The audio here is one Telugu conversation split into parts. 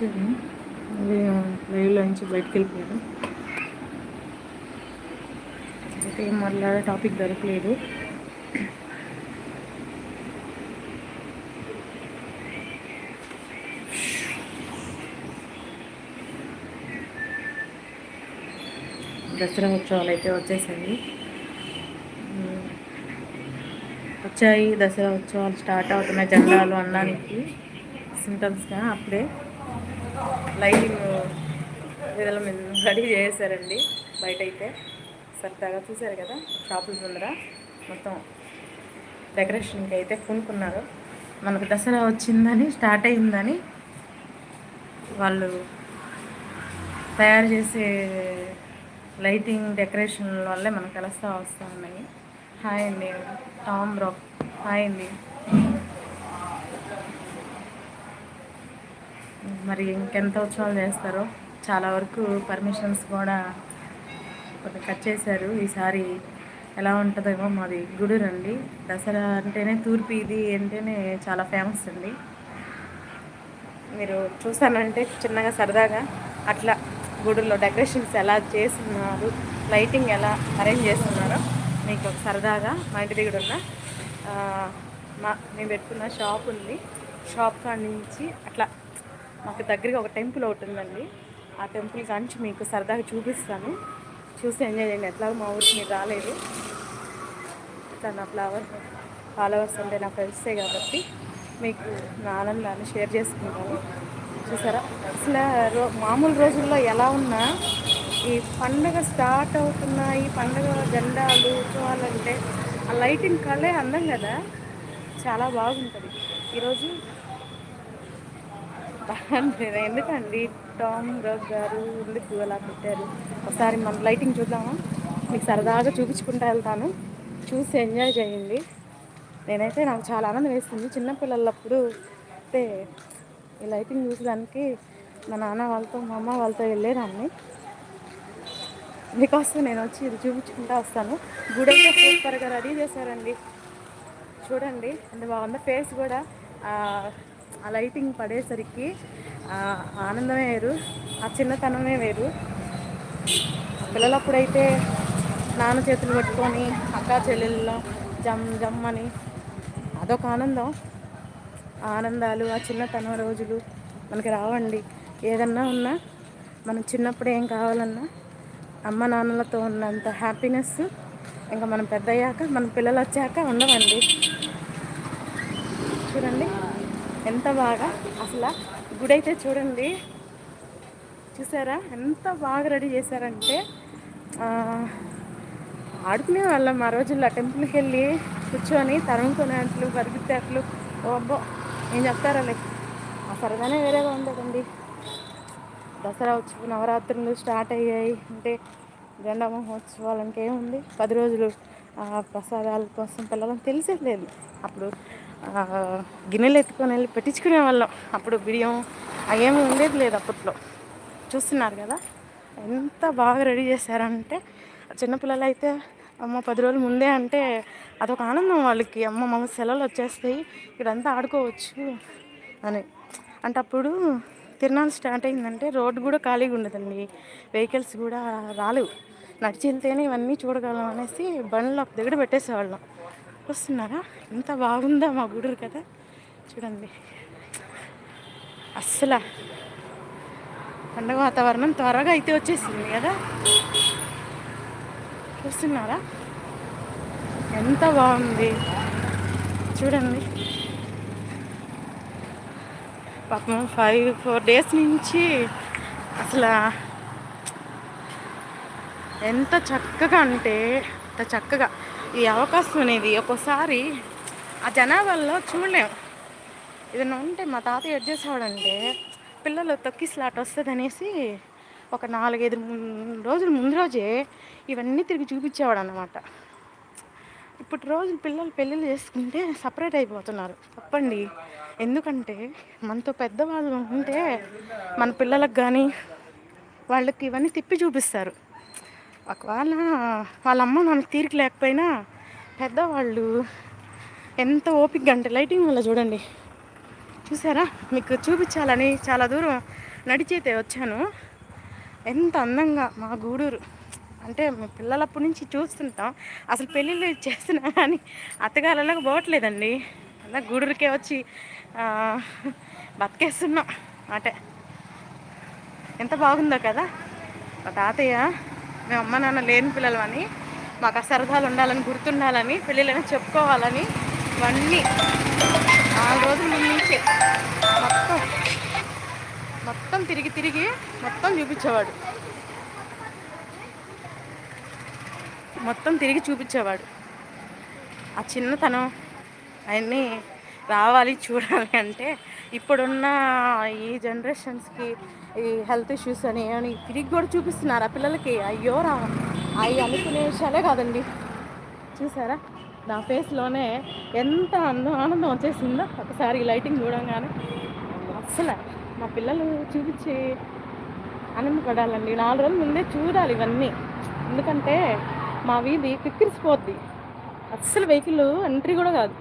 వచ్చాను లైవ్లో నుంచి బయటకు వెళ్ళిపోయారు అయితే ఏం మాట్లాడే టాపిక్ దొరకలేదు. దసరా ఉత్సవాలు అయితే వచ్చేసాయి. వచ్చాయి. దసరా ఉత్సవాలు స్టార్ట్ అవుతున్నాయి జెండాలు అనడానికి సింటమ్స్గా అప్పుడే లైటింగ్ విధుల మీద రెడీ చేశారండి బయట అయితే సరదాగా చూశారు కదా షాపుల ముందర మొత్తం డెకరేషన్కి అయితే కొనుక్కున్నారు మనకు దసరా వచ్చిందని స్టార్ట్ అయిందని వాళ్ళు తయారు చేసే లైటింగ్ డెకరేషన్ వల్లే మనకు కలుస్తూ వస్తూ ఉన్నాయి హాయ్ అండి టామ్ రాక్ హాయ్ అండి. మరి ఇంకెంత ఉత్సవాలు చేస్తారో చాలా వరకు పర్మిషన్స్ కూడా కొన్ని కట్ చేశారు. ఈసారి ఎలా ఉంటుందేమో మాది గుడూరు అండి. దసరా అంటేనే తూర్పు ఇది అంటేనే చాలా ఫేమస్ అండి. మీరు చూసానంటే చిన్నగా సరదాగా అట్లా గుడిలో డెకరేషన్స్ ఎలా చేస్తున్నారు లైటింగ్ ఎలా అరేంజ్ చేస్తున్నారో మీకు సరదాగా మా ఇంటి దగ్గర ఉన్న మా మేము పెట్టుకున్న షాప్ ఉంది. షాప్ కాడి నుంచి అట్లా మాకు దగ్గరగా ఒక టెంపుల్ ఒకటి ఉందండి. ఆ టెంపుల్ కాంచి మీకు సరదాగా చూపిస్తాను. చూసి ఎంజాయ్ చేయండి. ఎట్లా మా ఊరికి మీరు రాలేదు. ఇట్లా నా ఫ్లవర్ ఫాలోవర్స్ అంటే నా ఫ్రెండ్సే కాబట్టి మీకు నా ఆనందాన్ని షేర్ చేసుకుంటాను. చూసారా? అసలు రో మామూలు రోజుల్లో ఎలా ఉన్నా ఈ పండగ స్టార్ట్ అవుతున్న ఈ పండగ జెండాలు ఉత్సవాలు అంటే ఆ లైటింగ్ కళ్ళే అందం కదా. చాలా బాగుంటుంది. ఈరోజు ఎందుకండి? టామ్ రోజ్ గారు ఎందుకు అలా పెట్టారు? ఒకసారి మన లైటింగ్ చూద్దామా? మీకు సరదాగా చూపించుకుంటూ వెళ్తాను. చూసి ఎంజాయ్ చేయండి. నేనైతే నాకు చాలా ఆనందం వేస్తుంది. చిన్నపిల్లలప్పుడు అయితే ఈ లైటింగ్ చూసేదానికి మా నాన్న వాళ్ళతో మా అమ్మ వాళ్ళతో వెళ్ళేదాన్ని. మీకోసం నేను వచ్చి ఇది చూపించుకుంటూ వస్తాను. గుడి అయితే సూపర్గా రెడీ చేశారండి. చూడండి అంటే బాగుంది ఫేస్ కూడా ఆ లైటింగ్ పడేసరికి ఆనందమే వేరు ఆ చిన్నతనమే వేరు. పిల్లలప్పుడైతే నాన్న చేతులు పట్టుకొని అక్క చెల్లెళ్ళలో జమ్ జమ్ అని అదొక ఆనందం. ఆనందాలు ఆ చిన్నతనం రోజులు మనకి రావండి. ఏదన్నా ఉన్నా మనం చిన్నప్పుడు ఏం కావాలన్నా అమ్మ నాన్నలతో ఉన్నంత హ్యాపీనెస్ ఇంకా మనం పెద్ద అయ్యాక మన పిల్లలు వచ్చాక ఉండవండి. చూడండి. ఎంత బాగా అసలు గుడి అయితే చూడండి. చూసారా? ఎంత బాగా రెడీ చేశారంటే ఆడుకునే వాళ్ళం ఆ రోజుల్లో. టెంపుల్కి వెళ్ళి కూర్చొని తరుముకునేట్లు పరిగెత్తేట్లు ఓ అబ్బో ఏం చెప్తారా లైక్ ఆ సరదానే వేరేగా ఉండదండి. దసరా ఉత్సవం నవరాత్రులు స్టార్ట్ అయ్యాయి. అంటే జెండా మహోత్సవాలు ఇంకేముంది పది రోజులు ప్రసాదాల కోసం పిల్లలకు తెలిసేది లేదు. అప్పుడు గిన్నెలు ఎత్తుకొని వెళ్ళి పెట్టించుకునే వాళ్ళం. అప్పుడు బియ్యం అవేమి ఉండేది లేదు అప్పట్లో. చూస్తున్నారు కదా ఎంత బాగా రెడీ చేశారంటే చిన్నపిల్లలు అయితే అమ్మ పది రోజుల ముందే అంటే అదొక ఆనందం వాళ్ళకి. అమ్మ మమ్మ సెలవులు వచ్చేస్తాయి ఇక్కడంతా ఆడుకోవచ్చు అని. అంటే అప్పుడు తిరణాలు స్టార్ట్ అయిందంటే రోడ్డు కూడా ఖాళీగా ఉండదండి వెహికల్స్ కూడా రాలేవు. నడిచి వెళ్తేనే ఇవన్నీ చూడగలం అనేసి బండ్లు ఒక దగ్గర పెట్టేసేవాళ్ళం. వస్తున్నారా? ఎంత బాగుందా మా గుడి కదా చూడండి. అస్సలు. పండగ వాతావరణం త్వరగా అయితే వచ్చేసింది కదా? చూస్తున్నారా? ఎంత బాగుంది. చూడండి. పాపం ఫైవ్ ఫోర్ డేస్ నుంచి అసలు ఎంత చక్కగా అంటే అంత చక్కగా ఈ అవకాశం అనేది ఒక్కోసారి ఆ జనాభాలో చూడలేము ఏదైనా ఉంటే మా తాత ఎడ్ చేసేవాడంటే పిల్లలు తొక్కిస్లాట్ వస్తుంది అనేసి ఒక నాలుగైదు రోజులు ముందు రోజే ఇవన్నీ తిరిగి చూపించేవాడు అనమాట ఇప్పుడు రోజు పిల్లలు పెళ్ళిళ్ళు చేసుకుంటే సపరేట్ అయిపోతున్నారు. తప్పండి. ఎందుకంటే మనతో పెద్దవాళ్ళు ఉంటే మన పిల్లలకు కానీ వాళ్ళకి ఇవన్నీ తిప్పి చూపిస్తారు. వాళ్ళ అమ్మ మనకు తీరిక లేకపోయినా పెద్దవాళ్ళు ఎంత ఓపిక అంటే లైటింగ్ వల్ల చూడండి. చూసారా? మీకు చూపించాలని చాలా దూరం నడిచైతే వచ్చాను. ఎంత అందంగా మా గూడూరు. అంటే మేము పిల్లలప్పటి నుంచి చూస్తుంటాం. అసలు పెళ్ళిళ్ళు చేస్తున్నా కానీ అత్తగారులకు పోవట్లేదండి. అలా గూడూరుకే వచ్చి బతికేస్తున్నాం. అంటే ఎంత బాగుందో కదా? మా తాతయ్య మేము అమ్మ నాన్న లేని పిల్లలు అని మాకు ఆ సరదాలు ఉండాలని గుర్తుండాలని పెళ్ళిళ్ళని చెప్పుకోవాలని ఇవన్నీ నాలుగు రోజుల నుంచి మొత్తం మొత్తం తిరిగి తిరిగి మొత్తం చూపించేవాడు. మొత్తం తిరిగి చూపించేవాడు. ఆ చిన్నతనం అవన్నీ రావాలి చూడాలి అంటే ఇప్పుడున్న ఈ జనరేషన్స్కి ఈ హెల్త్ ఇష్యూస్ అని అని తిరిగి కూడా చూపిస్తున్నారు ఆ పిల్లలకి? అయ్యో రా అవి అనుకునే విషయాలే కాదండి. చూసారా? నా ఫేస్లోనే ఎంత అందం ఆనందం వచ్చేసిందో ఒకసారి లైటింగ్ చూడంగానే. అసలు మా పిల్లలు చూపించి ఆనందపడాలండి నాలుగు రోజుల ముందే చూడాలి ఇవన్నీ. ఎందుకంటే మా వీధి కిక్కిరిసిపోద్ది. అస్సలు వెహికల్ ఎంట్రీ కూడా కాదు.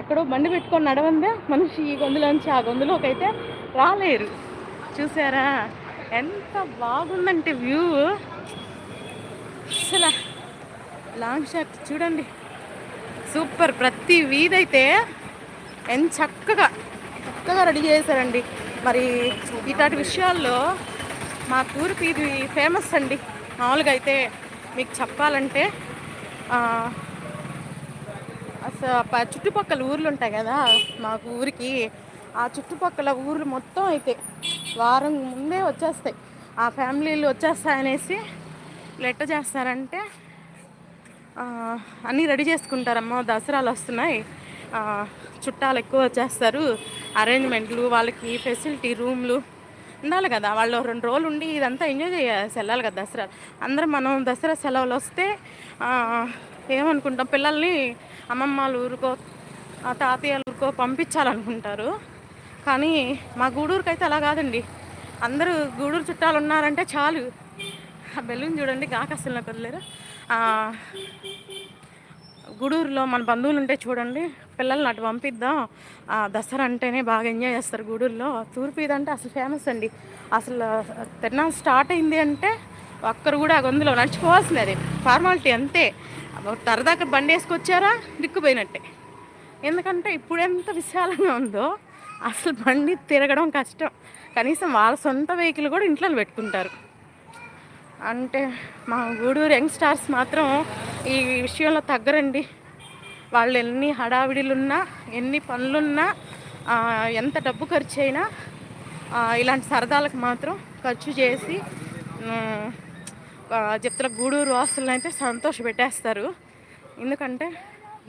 ఎక్కడో బండి పెట్టుకొని నడవందే మనిషి ఈ గొంతులోంచి ఆ గొంతులోకి అయితే రాలేరు. చూసారా? ఎంత బాగుందంటే వ్యూ. అసలు లాంగ్ షాట్ చూడండి. సూపర్. ప్రతి వీధైతే ఎంత చక్కగా చక్కగా రెడీ చేశారండి. మరి ఇట్లాంటి విషయాల్లో మా తూర్పు ఇది ఫేమస్ అండి. మామూలుగా అయితే మీకు చెప్పాలంటే చుట్టుపక్కల ఊర్లు ఉంటాయి కదా మాకు ఊరికి ఆ చుట్టుపక్కల ఊర్లు మొత్తం అయితే వారం ముందే వచ్చేస్తాయి. ఆ ఫ్యామిలీలు వచ్చేస్తాయనేసి లెట్ట చేస్తారంటే అన్నీ రెడీ చేసుకుంటారమ్మా దసరాలు వస్తున్నాయి. చుట్టాలు ఎక్కువ వచ్చేస్తారు. అరేంజ్మెంట్లు వాళ్ళకి ఫెసిలిటీ రూమ్లు ఉండాలి కదా. వాళ్ళు రెండు రోజులు ఉండి ఇదంతా ఎంజాయ్ చేయాలి వెళ్ళాలి కదా దసరా. అందరం మనం దసరా సెలవులు వస్తే ఏమనుకుంటాం? పిల్లల్ని అమ్మమ్మలు ఊరుకో తాతయ్యలు ఊరుకో పంపించాలనుకుంటారు. కానీ మా గూడూరుకి అయితే అలా కాదండి. అందరూ గూడూరు చుట్టాలు ఉన్నారంటే చాలు. ఆ బెలూన్ చూడండి గాకస్తుల్లో కొదలేరు గూడూరులో మన బంధువులు ఉంటే చూడండి పిల్లల్ని అటు పంపిద్దాం. దసరా అంటేనే బాగా ఎంజాయ్ చేస్తారు గూడూరులో. తూర్పు ఇదంటే అసలు ఫేమస్ అండి. అసలు తిరునాళ్ళు స్టార్ట్ అయింది అంటే ఒక్కరు కూడా ఆ గొంతులో నడిచిపోవాల్సింది అది. ఫార్మాలిటీ అంతే. తరదాకా బండి వేసుకొచ్చారా దిక్కుపోయినట్టే. ఎందుకంటే ఇప్పుడు ఎంత విశాలంగా ఉందో అసలు బండి తిరగడం కష్టం. కనీసం వాళ్ళ సొంత వెహికల్ కూడా ఇంట్లో పెట్టుకుంటారు. అంటే మా గూడూరు యంగ్ స్టార్స్ మాత్రం ఈ విషయంలో తగ్గరండి. వాళ్ళు ఎన్ని హడావిడిలున్నా ఎన్ని పనులున్నా ఎంత డబ్బు ఖర్చు అయినా ఇలాంటి సరదాలకు మాత్రం ఖర్చు చేసి చెప్తున్న గూడూరు వాసులను అయితే సంతోష పెట్టేస్తారు ఎందుకంటే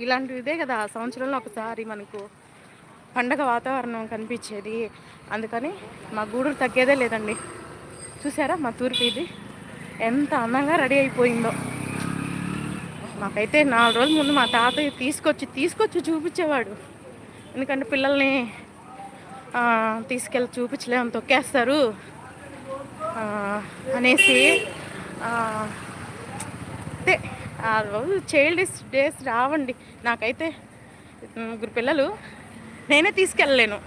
ఇలాంటిదే కదా సంవత్సరంలో ఒకసారి మనకు పండగ వాతావరణం కనిపించేది. అందుకని మా గూడూరు తగ్గేదే లేదండి. చూసారా మా తూర్పు ఇది? ఎంత అందంగా రెడీ అయిపోయిందో. మాకైతే నాలుగు రోజుల ముందు మా తాతయ్య తీసుకొచ్చి తీసుకొచ్చి చూపించేవాడు. ఎందుకంటే పిల్లల్ని తీసుకెళ్ళి చూపించలేము తొక్కేస్తారు. అనేసి అంటే ఆ రోజు చైల్డ్ డేస్ రావండి. నాకైతే ముగ్గురు పిల్లలు నేనే తీసుకెళ్ళలేను.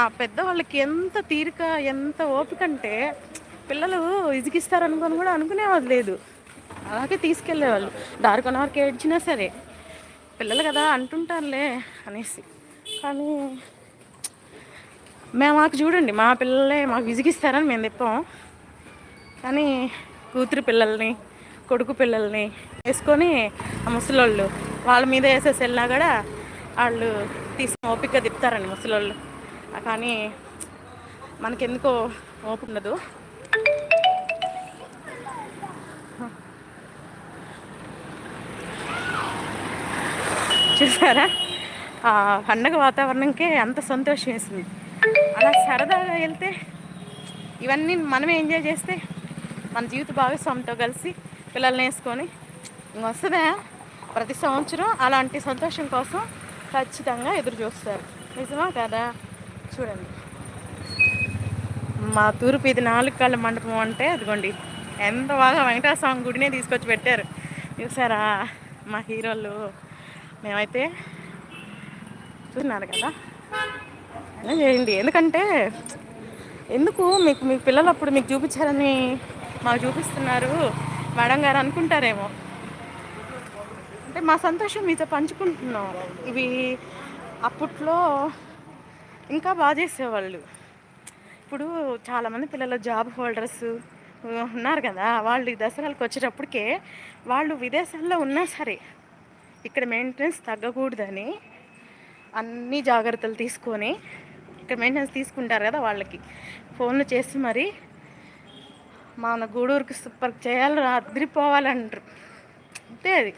ఆ పెద్దవాళ్ళకి ఎంత తీరిక ఎంత ఓపిక అంటే పిల్లలు ఇజిగిస్తారనుకొని కూడా అనుకునేవాళ్ళు లేదు. అలాగే తీసుకెళ్ళేవాళ్ళు. దారి కొనవరకు ఏడ్చినా సరే పిల్లలు కదా అంటుంటారులే అనేసి. కానీ మేము మాకు చూడండి మా పిల్లలే మాకు విసిగిస్తారని మేము తెప్పాం. కానీ కూతురు పిల్లల్ని కొడుకు పిల్లల్ని వేసుకొని ఆ ముసలోళ్ళు వాళ్ళ మీద వేసేసి వెళ్ళినా కూడా వాళ్ళు తీసుకుని ఓపిక తిప్పుతారండి ముసలోళ్ళు. కానీ మనకెందుకో ఓపు ఉండదు. చూసారా? పండగ వాతావరణంకే అంత సంతోషం వేసింది. అలా సరదాగా వెళ్తే ఇవన్నీ మనమే ఎంజాయ్ చేస్తే మన జీవిత భాగస్వామితో కలిసి పిల్లల్ని వేసుకొని వస్తుందా? ప్రతి సంవత్సరం అలాంటి సంతోషం కోసం ఖచ్చితంగా ఎదురు చూస్తారు. నిజమా కదా? చూడండి. మా తూర్పు ఇది నాలుగు కాళ్ళ మండపం అంటే అదిగోండి. ఎంత బాగా వెంకటేశ్వర స్వామి గుడినే తీసుకొచ్చి పెట్టారు. చూసారా మా హీరోలు? మేమైతే చూస్తున్నారు కదా. అలా చేయండి. ఎందుకంటే ఎందుకు మీకు మీ పిల్లలు అప్పుడు మీకు చూపించారని మాకు చూపిస్తున్నారు. మేడం గారు అనుకుంటారేమో. అంటే మా సంతోషం మీతో పంచుకుంటున్నాం. ఇవి అప్పట్లో ఇంకా బాగా చేసేవాళ్ళు. ఇప్పుడు చాలామంది పిల్లలు జాబ్ హోల్డర్స్ ఉన్నారు కదా వాళ్ళు దసరాలకు వచ్చేటప్పటికే వాళ్ళు విదేశాల్లో ఉన్నా సరే ఇక్కడ మెయింటెనెన్స్ తగ్గకూడదని అన్ని జాగ్రత్తలు తీసుకొని ఇక్కడ మెయింటెనెన్స్ తీసుకుంటారు కదా వాళ్ళకి. ఫోన్లు చేసి మరి మన గూడూరుకి సూపర్ చేయాలి అదిరిపోవాలంటారు అంతే అది.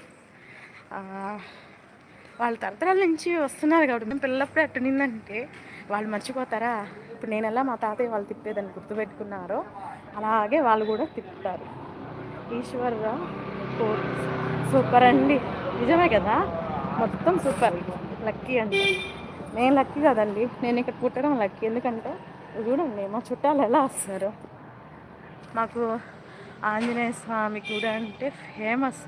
వాళ్ళ తరతరాల నుంచి వస్తున్నారు కాబట్టి మేము పిల్లప్పుడు ఎట్టనిందంటే వాళ్ళు మర్చిపోతారా? ఇప్పుడు నేను ఎలా మా తాతయ్య వాళ్ళు తిప్పేదని గుర్తుపెట్టుకున్నారో అలాగే వాళ్ళు కూడా తిప్పుతారు ఈశ్వర్రావు సూపర్ అండి. నిజమే కదా? మొత్తం సూపర్. లక్కీ అండి. నేను లక్కీ కదండి. నేను ఇక్కడ పుట్టడం లక్కీ. ఎందుకంటే చూడండి మా చుట్టాలు ఎలా వస్తారు. మాకు ఆంజనేయ స్వామి కూడా అంటే ఫేమస్.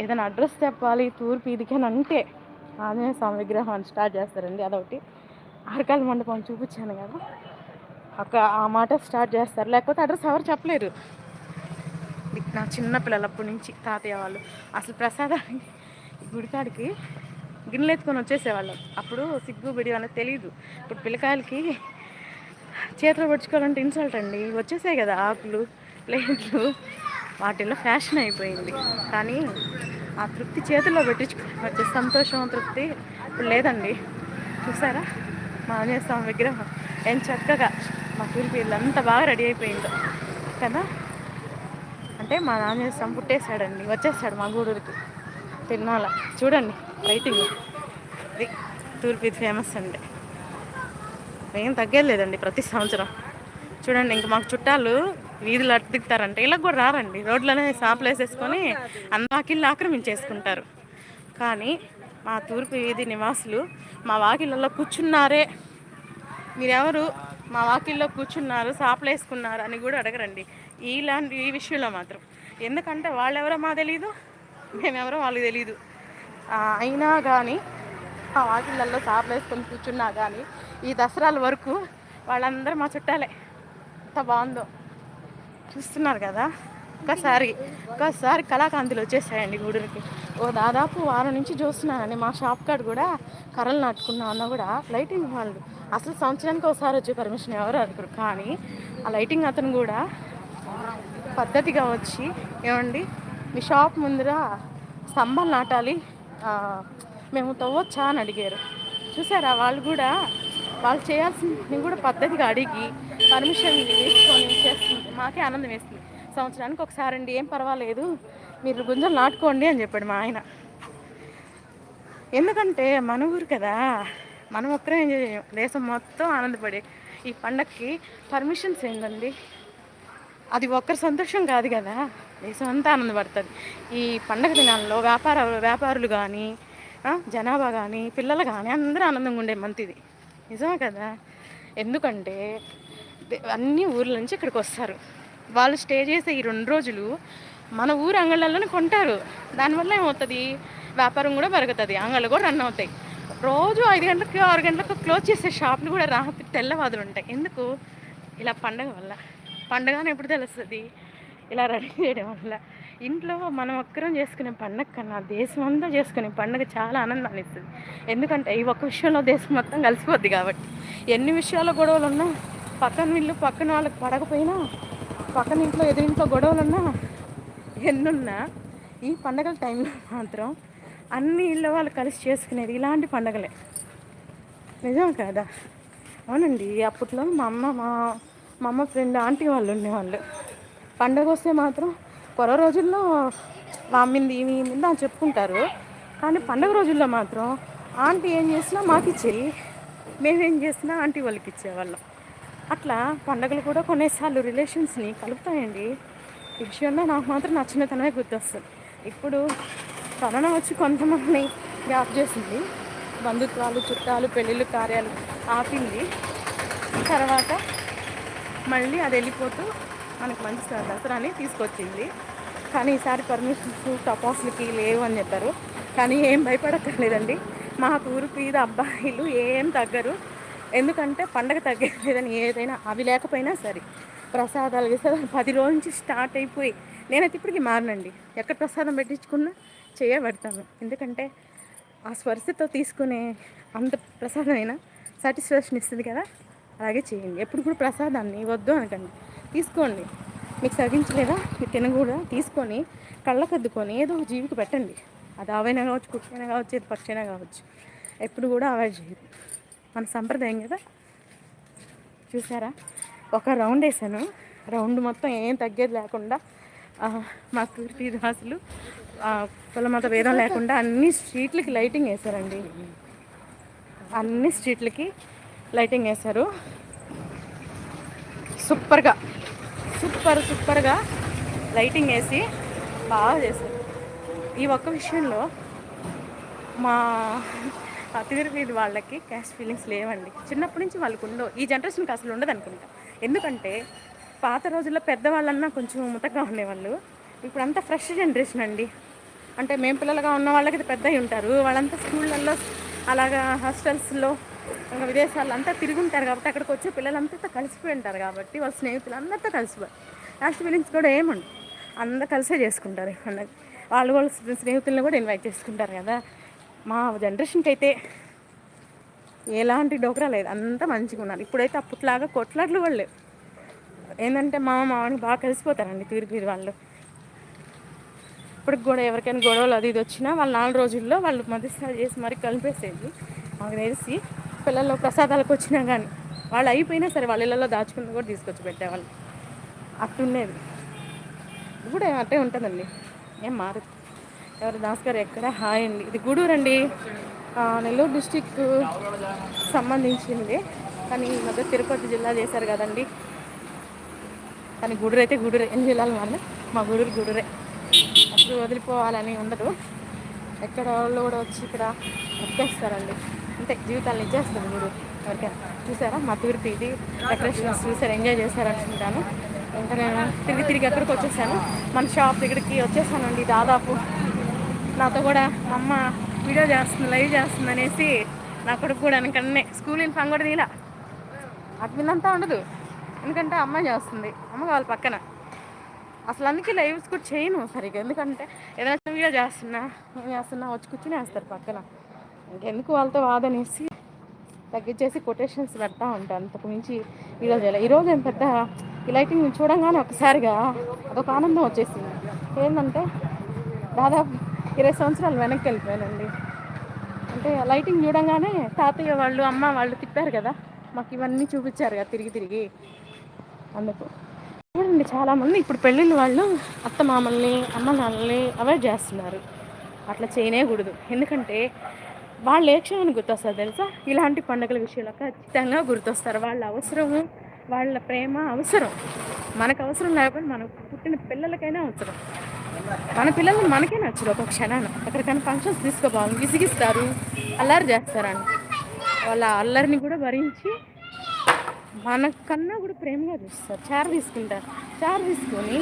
ఏదైనా అడ్రస్ చెప్పాలి తూర్పు ఇదికి అంటే ఆంజనేయ స్వామి విగ్రహం స్టార్ట్ చేస్తారండి అదొకటి. అరకాల మండపం చూపించాను కదా. ఒక ఆ మాట స్టార్ట్ చేస్తారు. లేకపోతే అడ్రస్ ఎవరు చెప్పలేరు. నా చిన్న పిల్లలప్పటి నుంచి తాతయ్య వాళ్ళు. అసలు ప్రసాదానికి గుడికాడికి గిన్నెలు ఎత్తుకొని వచ్చేసేవాళ్ళం. అప్పుడు సిగ్గు బిడి అనేది తెలియదు ఇప్పుడు పిల్లకాయలకి చేతులు పడుచుకోవాలంటే ఇన్సల్ట్ అండి. వచ్చేసాయి కదా ఆకులు ప్లేట్లు. వాటిల్లో ఫ్యాషన్ అయిపోయింది. కానీ ఆ తృప్తి చేతుల్లో పెట్టించుకుని వచ్చే సంతోషం తృప్తి ఇప్పుడు లేదండి. చూసారా? మా ఆంజనేయ విగ్రహం. ఏం చక్కగా మా తూర్పు అంత బాగా రెడీ అయిపోయిందో. కదా? అంటే మా ఆంజనేయ పుట్టేశాడండి. వచ్చేసాడు మా గూడూరికి. తిన్నాల చూడండి రైటింగ్ ఇది తూర్పు ఇది ఫేమస్ అండి. ఏం తగ్గలేదండి ప్రతి సంవత్సరం. చూడండి ఇంక మాకు చుట్టాలు వీధులు అటు దిగుతారంటే ఇలా కూడా రారండి. రోడ్లనే షాపులు వేసేసుకొని అందకిళ్ళు ఆక్రమించేసుకుంటారు. కానీ మా తూర్పు వీధి నివాసులు మా వాకిళ్ళలో కూర్చున్నారే. మీరెవరు? మా వాకిల్లో కూర్చున్నారు షాపులు వేసుకున్నారు అని కూడా అడగరండి. ఇలాంటి ఈ విషయంలో మాత్రం. ఎందుకంటే వాళ్ళెవరో మా తెలీదు మేమెవరో వాళ్ళకి తెలీదు. అయినా కానీ ఆ వాకిళ్ళల్లో షాపులు వేసుకొని కూర్చున్నా కానీ ఈ దసరాల వరకు వాళ్ళందరూ మా చుట్టాలే. ఎంత బాగుందో. చూస్తున్నారు కదా? ఒకసారి ఒకసారి కళాకాంతులు వచ్చేసాయండి గూడూరికి ఓ దాదాపు వారం నుంచి చూస్తున్నానండి. మా షాప్ కాడ కూడా కర్రలు నాటుకున్నా అన్న కూడా లైటింగ్ వాళ్ళు. అసలు సంవత్సరానికి ఒకసారి వచ్చే పర్మిషన్ ఎవరు అడుగురు. కానీ ఆ లైటింగ్ అతను కూడా పద్ధతిగా వచ్చి ఏమండి మీ షాప్ ముందర స్తంభాలు నాటాలి. మేము తవ్వచ్చా అని అడిగారు. చూసారా? వాళ్ళు కూడా వాళ్ళు చేయాల్సింది కూడా పద్ధతిగా అడిగి పర్మిషన్ తీసుకొని చేస్తుంది. మాకే ఆనందం వేస్తుంది. సంవత్సరానికి ఒకసారి అండి ఏం పర్వాలేదు మీరు గుంజలు నాటుకోండి అని చెప్పాడు మా ఆయన. ఎందుకంటే మన ఊరు కదా మనం ఒక్కరే ఎంజాయ్ చేయం దేశం మొత్తం ఆనందపడే ఈ పండగకి పర్మిషన్స్ ఏంటండి అది ఒక్కరి సంతోషం కాదు కదా దేశం అంతా ఆనందపడుతుంది. ఈ పండగ దినాల్లో వ్యాపార వ్యాపారులు కానీ జనాభా కానీ పిల్లలు కానీ అందరూ ఆనందంగా ఉండే మంత్ ఇది. నిజమే కదా? ఎందుకంటే అన్ని ఊర్ల నుంచి ఇక్కడికి వస్తారు. వాళ్ళు స్టే చేసే ఈ రెండు రోజులు మన ఊరు అంగళ్ళలోనే కొంటారు. దానివల్ల ఏమవుతుంది? వ్యాపారం కూడా పెరుగుతుంది. అంగళ్ళు కూడా రన్ అవుతాయి. రోజు ఐదు గంటలకు ఆరు గంటలకు క్లోజ్ చేసే షాపులు కూడా రాత్రి తెల్లవాదులు ఉంటాయి. ఎందుకు? ఇలా పండగ వల్ల. పండగ ఎప్పుడు తెలుస్తుంది? ఇలా రెడీ చేయడం వల్ల. ఇంట్లో మనం ఒక్కరం చేసుకునే పండగ కన్నా దేశం అంతా చేసుకునే పండుగ చాలా ఆనందాన్ని ఇస్తుంది. ఎందుకంటే ఈ ఒక్క విషయంలో దేశం మొత్తం కలిసిపోద్ది కాబట్టి. ఎన్ని విషయాల్లో గొడవలు ఉన్నా పక్కన ఇల్లు పక్కన వాళ్ళకి పడకపోయినా పక్కన ఇంట్లో ఎదురింట్లో గొడవలు ఉన్నా ఎన్నున్నా ఈ పండగల టైంలో మాత్రం అన్ని ఇళ్ళ వాళ్ళు కలిసి చేసుకునేది ఇలాంటి పండగలే. నిజం కదా? అవునండి. అప్పట్లో మా అమ్మ మా మా అమ్మ ఫ్రెండ్ ఆంటీ వాళ్ళు ఉండేవాళ్ళు. పండగ వస్తే మాత్రం కొర రోజుల్లో వామింది ఈమింది అని చెప్పుకుంటారు. కానీ పండగ రోజుల్లో మాత్రం ఆంటీ ఏం చేసినా మాకు ఇచ్చేది మేమేం చేసినా ఆంటీ వాళ్ళకి ఇచ్చేవాళ్ళం. అట్లా పండగలు కూడా కొన్నిసార్లు రిలేషన్స్ని కలుపుతాయండి. ఈ విషయంలో నాకు మాత్రం నచ్చినతనమే గుర్తొస్తుంది. ఇప్పుడు కరోనా వచ్చి కొంతమందిని గ్యాప్ చేసింది. బంధుత్వాలు చుట్టాలు పెళ్ళిళ్ళు కార్యాలు ఆపింది. తర్వాత మళ్ళీ అది వెళ్ళిపోతూ మనకు మంచి దసరాని తీసుకొచ్చింది. కానీ ఈసారి పర్మిషన్స్ టపాసులకి లేవు అని చెప్పారు. కానీ ఏం భయపడక్కర్లేదండి. మా ఊరు మీద అబ్బాయిలు ఏం తగ్గరు. ఎందుకంటే పండగ తగ్గలేదని ఏదైనా అవి లేకపోయినా సరే ప్రసాదాలు విసాదాలు పది రోజుల నుంచి స్టార్ట్ అయిపోయి నేనైతే ఇప్పటికీ మారనండి. ఎక్కడ ప్రసాదం పెట్టించుకున్నా చేయబడతాను ఎందుకంటే ఆ స్పర్శతో తీసుకునే అంత ప్రసాదమైనా సాటిస్ఫాక్షన్ ఇస్తుంది కదా. అలాగే చేయండి. ఎప్పుడు కూడా ప్రసాదాన్ని వద్దు అనకండి. తీసుకోండి. మీకు సగించలేదా మీరు తినకూడదా తీసుకొని కళ్ళకద్దుకొని ఏదో ఒక జీవికి పెట్టండి. అది ఆవైనా కావచ్చు కుక్కైనా కావచ్చు ఏది పక్షైనా కావచ్చు. ఎప్పుడు కూడా అవాయిడ్ చేయదు మన సంప్రదాయం కదా? చూసారా? ఒక రౌండ్ వేసాను. రౌండ్ మొత్తం ఏం తగ్గేది లేకుండా మా తూర్పు రాసులు కులమత భేదం లేకుండా అన్ని స్ట్రీట్లకి లైటింగ్ వేశారండి అన్ని స్ట్రీట్లకి లైటింగ్ వేశారు సూపర్గా. సూపర్ సూపర్గా లైటింగ్ వేసి బాగా చేశారు. ఈ ఒక్క విషయంలో మా అతిథి వాళ్ళకి క్యాష్ ఫీలింగ్స్ లేవండి. చిన్నప్పటి నుంచి వాళ్ళకు ఉండవు. ఈ జనరేషన్కి అసలు ఉండదు అనుకుంటా. ఎందుకంటే పాత రోజుల్లో పెద్దవాళ్ళన్నా కొంచెం ముతగా ఉండేవాళ్ళు. ఇప్పుడు అంతా ఫ్రెష్ జనరేషన్ అండి. అంటే మేము పిల్లలుగా ఉన్న వాళ్ళకి పెద్ద ఉంటారు. వాళ్ళంతా స్కూళ్ళల్లో అలాగా హాస్టల్స్లో ఇంకా విదేశాల్లో అంతా తిరుగుంటారు కాబట్టి అక్కడికి వచ్చే పిల్లలంతా కలిసిపోయి ఉంటారు కాబట్టి వాళ్ళ స్నేహితులు అందరితో కలిసిపోయి. లాస్ట్ ఫీలింగ్స్ కూడా ఏముండదు అందరూ కలిసే చేసుకుంటారు. ఈ పండుగ వాళ్ళు వాళ్ళ స్నేహితులను కూడా ఇన్వైట్ చేసుకుంటారు కదా. మా జనరేషన్కి అయితే ఎలాంటి డోకరా లేదు. అంతా మంచిగా ఉన్నారు. ఇప్పుడైతే అప్పట్లాగా కొట్లాట్లు కూడా లేవు. ఏంటంటే మా మామని బాగా కలిసిపోతారండి తీరు వాళ్ళు. ఇప్పటికి కూడా ఎవరికైనా గొడవలు అది ఇది వచ్చినా వాళ్ళు నాలుగు రోజుల్లో వాళ్ళు మధ్యస్థాయి చేసి మరి కలిపేసేది. మాకు తెలిసి పిల్లలు ప్రసాదాలకు వచ్చినా కానీ వాళ్ళు అయిపోయినా సరే వాళ్ళ ఇళ్ళలో దాచుకుని కూడా తీసుకొచ్చి పెట్టేవాళ్ళు. అట్టుండేది. ఇప్పుడు అట్టే ఉంటుందండి. ఏం మారదు. ఎవరు దాస్ గారు ఎక్కడ? హాయ్ అండి. ఇది గూడూరు అండి నెల్లూరు డిస్టిక్ సంబంధించింది. కానీ ఈ మధ్య తిరుపతి జిల్లా చేశారు కదండి. కానీ గూడూరు అయితే గూడూరు. ఎన్ని జిల్లాలు మారినా మా గూడూరు గూడూరే. అసలు వదిలిపోవాలని ఉండదు. ఎక్కడ వాళ్ళు కూడా వచ్చి ఇక్కడ ఎక్కేస్తారండి అంతే జీవితాలు ఇచ్చేస్తుంది మీరు ఎవరికైనా చూసారా? మా తూర్పు ఇది డెకరేషన్స్ చూసారు? ఎంజాయ్ చేశారనుకుంటాను ఇంకా నేను తిరిగి తిరిగి ఎక్కడికి వచ్చేసాను. మన షాప్ దగ్గరికి వచ్చేసానండి దాదాపు. నాతో కూడా మా అమ్మ వీడియో చేస్తుంది లైవ్ చేస్తుంది అనేసి నా కొడుకు కూడా వెనకన్నే. స్కూల్ ఇన్ఫామ్ కూడా తీలా. అట్లంతా ఉండదు. ఎందుకంటే అమ్మ చేస్తుంది. అమ్మ కావాలి పక్కన. అసలు అందుకే లైవ్స్ కూడా చేయను సరిగ్గా. ఎందుకంటే ఏదైనా వీడియో చేస్తున్నా ఏం చేస్తున్నా వచ్చి కూర్చుని వేస్తారు పక్కన. ఇంకెందుకు వాళ్ళతో వాదనేసి తగ్గించేసి కొటేషన్స్ పెడతా ఉంటాను అంతకు మించి ఈరోజు ఇలా ఈరోజు ఏం పెద్ద ఈ లైటింగ్ చూడంగానే ఒకసారిగా అదొక ఆనందం వచ్చేసింది. ఏంటంటే దాదాపు ఇరవై సంవత్సరాలు వెనక్కి వెళ్ళిపోయానండి. అంటే లైటింగ్ చూడంగానే తాతయ్య వాళ్ళు అమ్మ వాళ్ళు తిప్పారు కదా మాకు ఇవన్నీ చూపించారు కదా తిరిగి తిరిగి. అందుకు చూడండి చాలామంది ఇప్పుడు పెళ్ళిళ్ళు వాళ్ళు అత్త మామల్ని అమ్మ నాన్నల్ని అవాయిడ్ చేస్తున్నారు. అట్లా చేయనేకూడదు. ఎందుకంటే వాళ్ళు ఏ క్షణాన్ని గుర్తొస్తారు తెలుసా? ఇలాంటి పండుగల విషయంలో ఖచ్చితంగా గుర్తొస్తారు. వాళ్ళ అవసరము వాళ్ళ ప్రేమ అవసరం. మనకు అవసరం లేకపోతే మనకు పుట్టిన పిల్లలకైనా అవసరం. మన పిల్లలు మనకే నచ్చరు ఒక క్షణాన. ఎక్కడికైనా ఫంక్షన్స్ తీసుకోబాము విసిగిస్తారు అల్లరి చేస్తారని. వాళ్ళ అల్లరిని కూడా భరించి మనకన్నా కూడా ప్రేమగా చూస్తారు. చార్ తీసుకుంటారు. చార్ తీసుకొని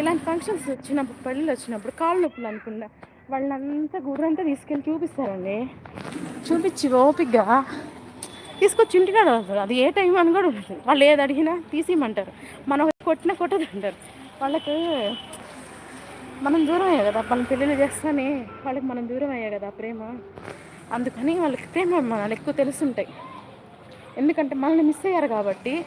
ఇలాంటి ఫంక్షన్స్ వచ్చినప్పుడు పెళ్ళిళ్ళు వచ్చినప్పుడు కాళ్ళు నొప్పులు అనుకుండా వాళ్ళంతా గుర్రంతా తీసుకెళ్ళి చూపిస్తారండి. చూపించి ఓపిగ్గా. తీసుకొచ్చి ఇంటికాడ అది ఏ టైం అని కూడా ఉంటుంది వాళ్ళు ఏది అడిగినా తీసేయమంటారు. మనం కొట్టినా కొట్టదు అంటారు. వాళ్ళకి మనం దూరం అయ్యా కదా. మన పెళ్ళిళ్ళు చేస్తానే వాళ్ళకి మనం దూరం అయ్యా కదా ప్రేమ. అందుకని వాళ్ళకి ప్రేమ మనల్ని ఎక్కువ తెలుసుంటాయి. ఎందుకంటే మనల్ని మిస్ అయ్యారు కాబట్టి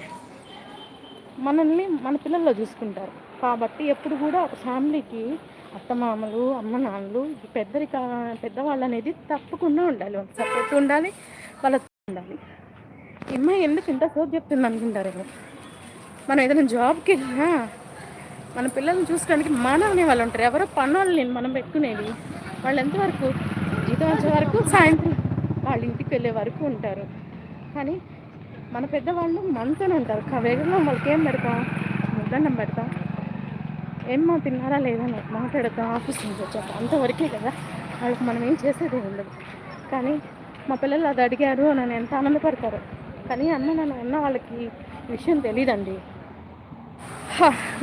మనల్ని మన పిల్లల్లో చూసుకుంటారు. కాబట్టి ఎప్పుడు కూడా ఒక ఫ్యామిలీకి అత్తమామలు అమ్మ నాన్నలు పెద్దరి పెద్దరిక పెద్దవాళ్ళు అనేది తప్పకుండా ఉండాలి. వాళ్ళ సపోర్ట్ ఉండాలి వాళ్ళతో ఉండాలి. అమ్మాయి ఎందుకు ఇంత సోప్ చెప్తుంది అనుకుంటారేమో మనం ఏదైనా జాబ్కి వెళ్ళినా మన పిల్లల్ని చూసుకోవడానికి మన అనే వాళ్ళు ఉంటారు. ఎవరో పనులు మనం పెట్టుకునేది. వాళ్ళు ఎంతవరకు? జీతం వచ్చే వరకు సాయంత్రం వాళ్ళ ఇంటికి వెళ్ళే వరకు ఉంటారు. కానీ మన పెద్దవాళ్ళు మనతోనే ఉంటారు. కా- వేగంగా వాళ్ళకి ఏం పెడతాం? ముద్దన్నం పెడతాం. ఏమో తిన్నారా లేదా నాకు మాట్లాడతాం ఆఫీస్ నుంచి వచ్చాక అంతవరకే కదా వాళ్ళకి మనం ఏం చేసేది ఉండదు. కానీ మా పిల్లలు అది అడిగారు అని ఎంత ఆనందపడతారు. కానీ అన్న నన్ను అన్న వాళ్ళకి విషయం తెలియదండి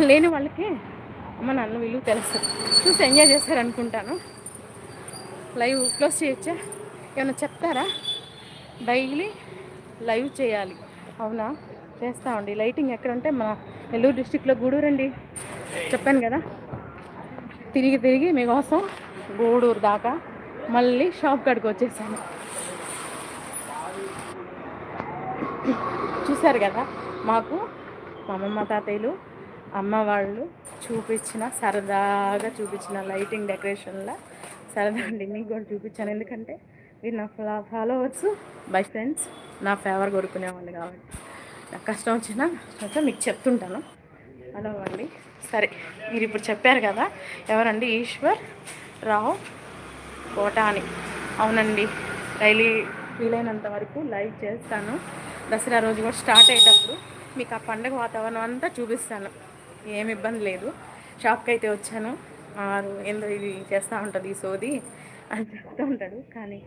లేని వాళ్ళకి అమ్మ నాన్న విలువ తెలుస్తుంది చూసి ఎంజాయ్ చేస్తారనుకుంటాను లైవ్ క్లోజ్ చేయొచ్చా? ఏమైనా చెప్తారా? డైలీ లైవ్ చేయాలి. అవునా? చేస్తామండి లైటింగ్ ఎక్కడంటే మన నెల్లూరు డిస్టిక్లో గూడూరండి. చెప్పాను కదా. తిరిగి తిరిగి మీకోసం గూడూరు దాకా మళ్ళీ షాప్ కాడికి వచ్చేసాను. చూశారు కదా మాకు మా అమ్మమ్మ తాతయ్యలు అమ్మ వాళ్ళు చూపించిన సరదాగా చూపించిన లైటింగ్ డెకరేషన్లో సరదా అండి. మీకు కూడా చూపించాను. ఎందుకంటే మీరు నా ఫాలోవర్స్ బై ఫ్రెండ్స్ నా ఫేవర్ కొడుకునేవాళ్ళు కాబట్టి. నాకు కష్టం వచ్చినా కొంచెం మీకు చెప్తుంటాను. హలో అండి. సరే మీరు ఇప్పుడు చెప్పారు కదా ఎవరండి? ఈశ్వర్ రావు కోటాని. అవునండి డైలీ వీలైనంత వరకు లైవ్ చేస్తాను. దసరా రోజు కూడా స్టార్ట్ అయ్యేటప్పుడు మీకు ఆ పండగ వాతావరణం అంతా చూపిస్తాను. ఏమి ఇబ్బంది లేదు. షాప్కి అయితే వచ్చాను. ఏందో ఇది చేస్తూ ఉంటుంది ఈ సోది అని చెప్తూ ఉంటాడు. కానీ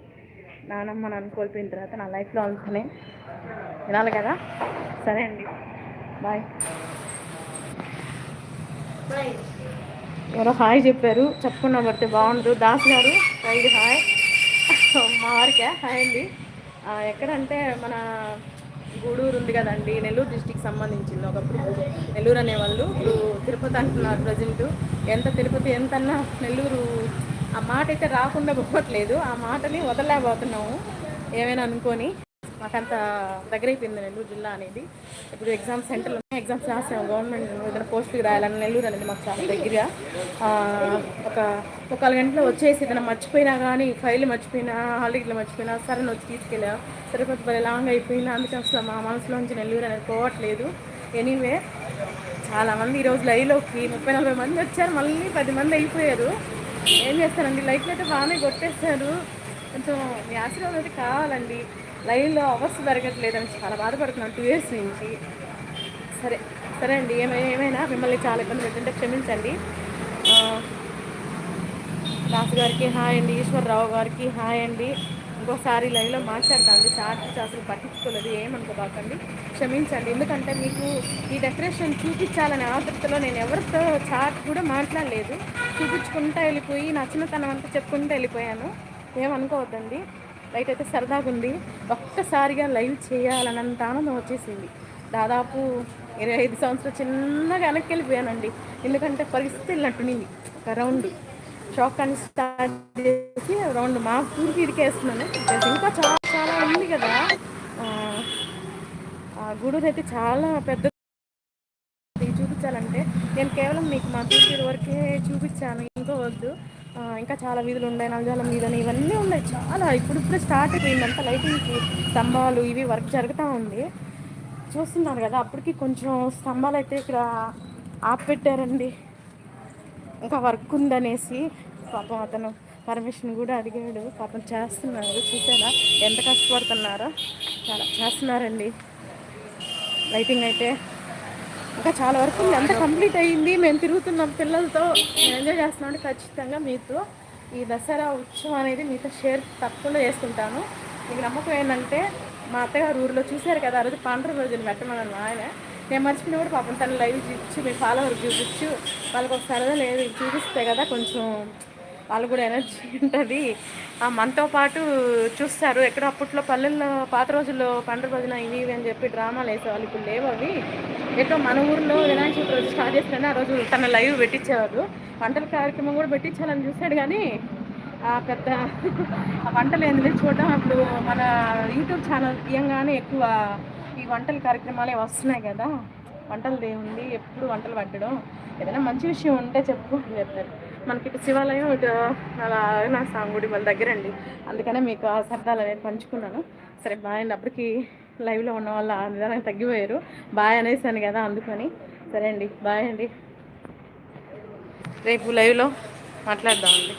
నానమ్మ నన్ను కోల్పోయిన తర్వాత నా లైఫ్లో అనుకునే వినాలి కదా? సరే అండి. బాయ్. ఎవరో హాయ్ చెప్పారు చెప్పుకున్నా పడితే బాగుండదు. దాస్ గారు రైడ్ హాయ్. మా వారికే? హాయ్ అండి. ఎక్కడంటే మన గూడూరు ఉంది కదండి నెల్లూరు డిస్టిక్ సంబంధించింది ఒకప్పుడు. నెల్లూరు అనేవాళ్ళు. ఇప్పుడు తిరుపతి అంటున్నారు ప్రజెంట్. ఎంత తిరుపతి ఎంతన్నా నెల్లూరు ఆ మాట అయితే రాకుండా పోవట్లేదు. ఆ మాటని వదలలేకపోతున్నాము. ఏమైనా అనుకొని మాకంత దగ్గర అయిపోయింది నెల్లూరు జిల్లా అనేది. ఇప్పుడు ఎగ్జామ్ సెంటర్లో ఎగ్జామ్స్ రాసాము గవర్నమెంట్ ఏదైనా పోస్టుకి రాయాలని నెల్లూరు అనేది మాకు చాలా దగ్గర ఒక ఒక గంటలు వచ్చేసి ఏదైనా మర్చిపోయినా కానీ ఫైల్ మర్చిపోయినా హాలిడేలు మర్చిపోయినా సరే వచ్చి తీసుకెళ్ళా. తిరుపతి పది లాంగ్ అయిపోయినా అందుకే అసలు మా మనసులోంచి నెల్లూరు అనేది పోవట్లేదు. ఎనీవే చాలామంది ఈరోజు లైవ్లోకి ముప్పై నలభై మంది వచ్చారు. మళ్ళీ పది మంది అయిపోయారు. ఏం చేస్తారండి? లైట్లు అయితే బాగానే కొట్టేస్తారు కొంచెం మీ ఆశీర్వాదం అయితే కావాలండి. లైన్లో అవర్స్ పెరగట్లేదని చాలా బాధపడుతున్నాను. టూ ఇయర్స్ నుంచి. సరే సరే అండి. ఏమైనా ఏమైనా మిమ్మల్ని చాలా ఇబ్బంది పెట్టంటే క్షమించండి. రాసు గారికి హాయ్ అండి. ఈశ్వరరావు గారికి హాయ్ అండి. ఇంకోసారి లైవ్లో మాట్లాడతాను చాట్ అసలు పట్టించుకోలేదు. ఏమనుకోబాకండి. క్షమించండి. ఎందుకంటే మీకు ఈ డెకరేషన్ చూపించాలనే ఆతృతలో నేను ఎవరితో చాట్ కూడా మాట్లాడలేదు. చూపించుకుంటూ వెళ్ళిపోయి నా చిన్నతనం అంతా చెప్పుకుంటూ వెళ్ళిపోయాను. ఏమనుకోవద్దండి. లైట్ అయితే సరదాగా ఉంది. ఒక్కసారిగా లైవ్ చేయాలన్నంత ఆనందం వచ్చేసింది. దాదాపు ఇరవై ఐదు సంవత్సరాలు చిన్నగా వెనక్కి వెళ్ళిపోయానండి. ఎందుకంటే పరిస్థితి వెళ్ళినట్టుండింది ఒక రౌండ్. షాక్ అని స్టార్ట్ చేసి రౌండ్ మా ఊరికి ఇరికేస్తున్నాను. ఇంకా చాలా చాలా ఉంది కదా. గూడూరు అయితే చాలా పెద్ద చూపించాలంటే నేను కేవలం మీకు మా తూర్పు వరకే చూపించాను. ఇంకో వద్దు. ఇంకా చాలా వీధులు ఉన్నాయి నవజాల మీదని ఇవన్నీ ఉన్నాయి. చాలా ఇప్పుడు ఇప్పుడు స్టార్ట్ అయిపోయిందంతా లైటింగ్కి స్తంభాలు ఇవి వర్క్ జరుగుతూ ఉంది. చూస్తున్నారు కదా అప్పటికి కొంచెం స్తంభాలు అయితే ఇక్కడ ఆపెట్టారండి ఇంకా వర్క్ ఉందనేసి పాపం అతను పర్మిషన్ కూడా అడిగాడు. పాపం చేస్తున్నారు చూసారా? ఎంత కష్టపడుతున్నారో. చాలా చేస్తున్నారండి. లైటింగ్ అయితే. ఇంకా చాలా వరకు అంత కంప్లీట్ అయ్యింది. మేము తిరుగుతున్నాం పిల్లలతో. ఎంజాయ్ చేస్తున్నాం ఖచ్చితంగా మీతో ఈ దసరా ఉత్సవం అనేది మీతో షేర్ తప్పకుండా చేసుకుంటాను మీకు నమ్మకం ఏంటంటే మా అత్తగారు ఊరిలో చూశారు కదా ఆ రోజు పాండ్ర రోజులు పెట్టమని ఆయన. నేను మర్చిపోయిన కూడా పాపం తను లైవ్ చూపించి మీ ఫాలోవర్ చూపించు. వాళ్ళకి ఒక సరదా లేదు. చూపిస్తే కదా కొంచెం వాళ్ళు కూడా ఎనర్జీ ఉంటుంది. మనతో పాటు చూస్తారు. ఎక్కడ అప్పట్లో పల్లెల్లో పాత రోజుల్లో పండుగ రోజున ఇవి ఇవి అని చెప్పి డ్రామాలు వేసేవాళ్ళు ఇప్పుడు లేవు అవి. ఎక్కడో మన ఊర్లో వినాయక చవితి రోజు స్టార్ట్ చేస్తేనే ఆ రోజు తన లైవ్ పెట్టించేవారు వంటల కార్యక్రమం కూడా పెట్టించాలని చూశాడు కానీ ఆ పెద్ద ఆ వంటలు ఏంది చూడడం అప్పుడు మన యూట్యూబ్ ఛానల్ తీయంగానే ఎక్కువ ఈ వంటల కార్యక్రమాలే వస్తున్నాయి కదా. వంటలు దేవుంది ఎప్పుడు వంటలు పట్టడం. ఏదైనా మంచి విషయం ఉంటే చెప్పు అని చెప్పారు. మనకి ఇటు శివాలయం ఇటు అలా సాంగుడి వాళ్ళ దగ్గర అండి అందుకనే మీకు ఆ సరదాలు అనేది పంచుకున్నాను. సరే బాయ్ అండి అప్పటికి లైవ్లో ఉన్న వాళ్ళ నిదానికి తగ్గిపోయారు. బాయ్ అనేసాను కదా అందుకని. సరే అండి బాయ్ అండి. రేపు లైవ్లో మాట్లాడదామండి.